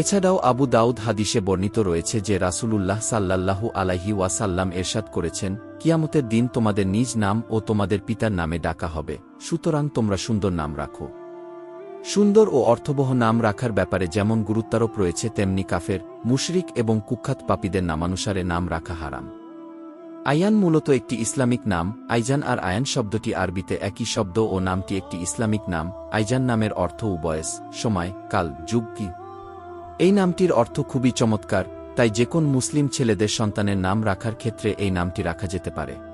এছাড়াও আবু দাউদ হাদিসে বর্ণিত রয়েছে যে রাসূলুল্লাহ সাল্লাল্লাহু আলাইহি ওয়াসাল্লাম এরশাদ করেছেন, কিয়ামতের দিন তোমাদের নিজ নাম ও তোমাদের পিতার নামে ডাকা হবে, সুতরাং তোমরা সুন্দর নাম রাখো। সুন্দর ও অর্থবহ নাম রাখার ব্যাপারে যেমন গুরুত্বারোপ রয়েছে, তেমনি কাফের, মুশরিক এবং কুখ্যাত পাপীদের নামানুসারে নাম রাখা হারাম। আয়ান মূলত একটি ইসলামিক নাম, আইজান আর আয়ান শব্দটি আরবিতে একই শব্দ ও নামটি একটি ইসলামিক নাম, আইজান নামের অর্থ উবয়েস সময়, কাল, যুগ, কি। এই নামটির অর্থ খুবই চমৎকার, তাই যে কোন মুসলিম ছেলেদের সন্তানের নাম রাখার ক্ষেত্রে এই নামটি রাখা যেতে পারে।